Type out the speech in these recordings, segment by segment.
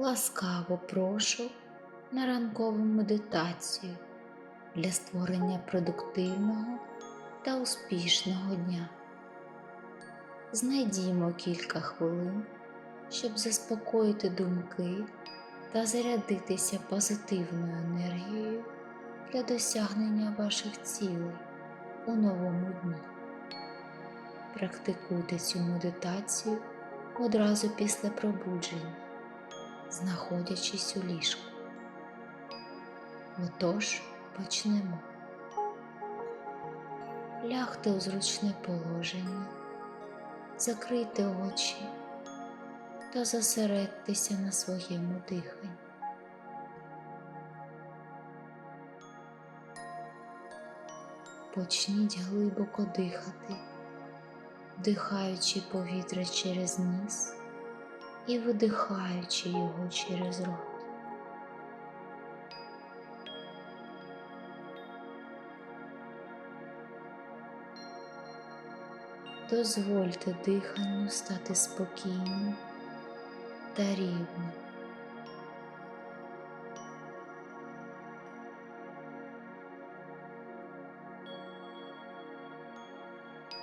ласкаво прошу на ранкову медитацію для створення продуктивного та успішного дня. Знайдімо кілька хвилин, щоб заспокоїти думки та зарядитися позитивною енергією для досягнення ваших цілей у новому дні. Практикуйте цю медитацію одразу після пробудження, знаходячись у ліжку. Отож, почнемо. Лягте у зручне положення, закрийте очі та зосередьтеся на своєму диханні. Почніть глибоко дихати, вдихаючи повітря через ніс і видихаючи його через рот. Дозвольте диханню стати спокійним та рівним.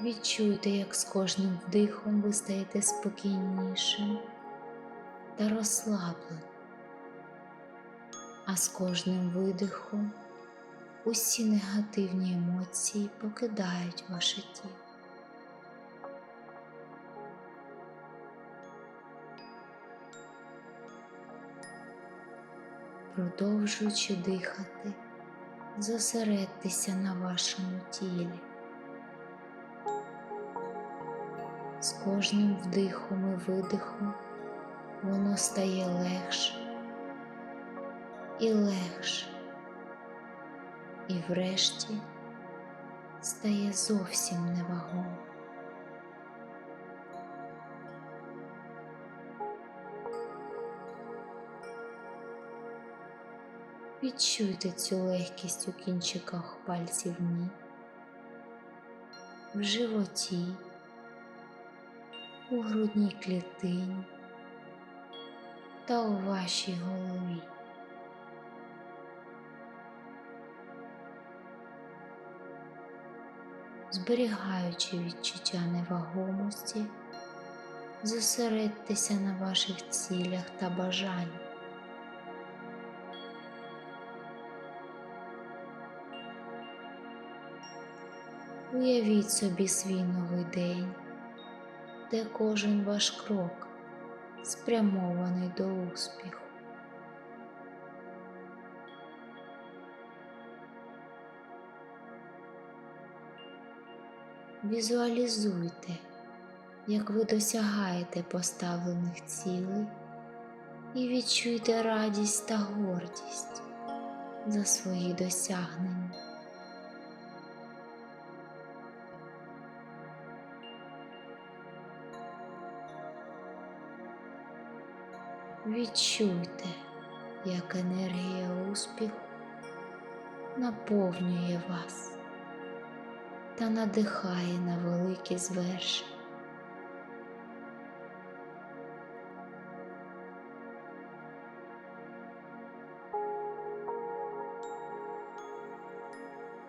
Відчуйте, як з кожним вдихом ви стаєте спокійнішим та розслабленим, а з кожним видихом усі негативні емоції покидають ваше тіло. Продовжуючи дихати, зосередьтеся на вашому тілі. З кожним вдихом і видихом воно стає легше і легше, і врешті стає зовсім невагомо. Відчуйте цю легкість у кінчиках пальців ніг, в животі, у грудній клітині та у вашій голові. Зберігаючи відчуття невагомості, зосередьтеся на ваших цілях та бажаннях. Уявіть собі свій новий день, де кожен ваш крок спрямований до успіху. Візуалізуйте, як ви досягаєте поставлених цілей і відчуйте радість та гордість за свої досягнення. Відчуйте, як енергія успіху наповнює вас та надихає на великі звершення.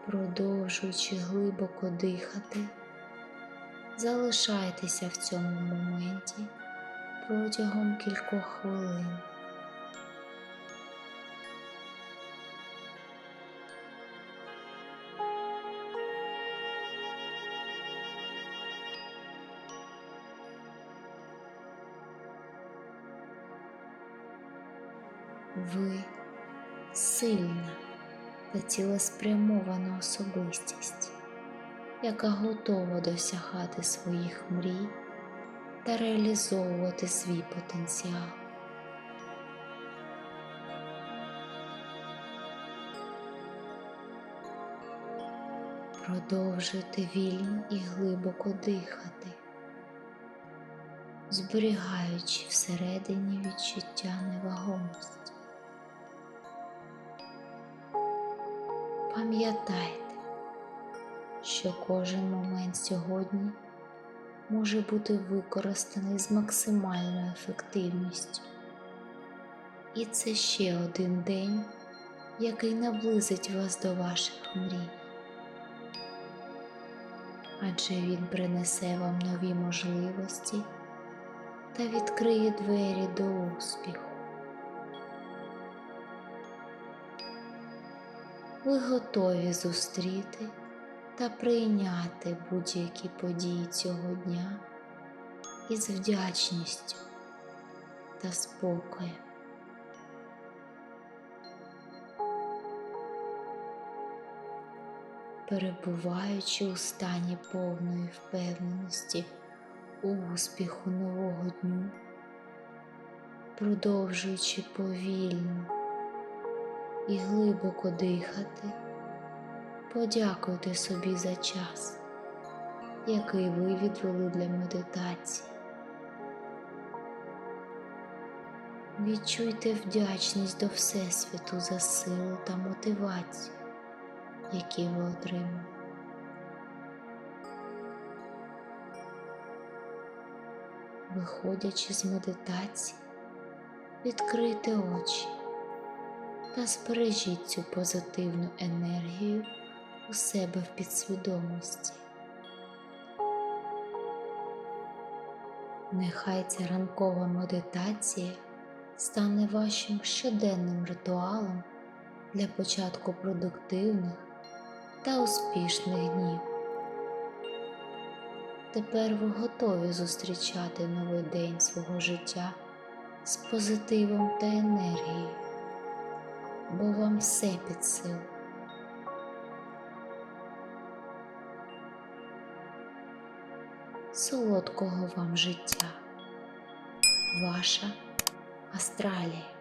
Продовжуючи глибоко дихати, залишайтеся в цьому моменті протягом кількох хвилин. Ви сильна та цілеспрямована особистість, яка готова досягати своїх мрій та реалізовувати свій потенціал. Продовжуйте вільно і глибоко дихати, зберігаючи всередині відчуття невагомості. Пам'ятайте, що кожен момент сьогодні може бути використаний з максимальною ефективністю. І це ще один день, який наблизить вас до ваших мрій. Адже він принесе вам нові можливості та відкриє двері до успіху. Ви готові зустріти та прийняти будь-які події цього дня із вдячністю та спокоєм. перебуваючи у стані повної впевненості у успіху нового дню, продовжуючи повільно і глибоко дихати, подякуйте собі за час, який ви відвели для медитації. Відчуйте вдячність до Всесвіту за силу та мотивацію, які ви отримали. Виходячи з медитації, відкрийте очі та збережіть цю позитивну енергію у себе в підсвідомості. Нехай ця ранкова медитація стане вашим щоденним ритуалом для початку продуктивних та успішних днів. Тепер ви готові зустрічати новий день свого життя з позитивом та енергією, бо вам все під силу. Солодкого вам життя, ваша Австралія.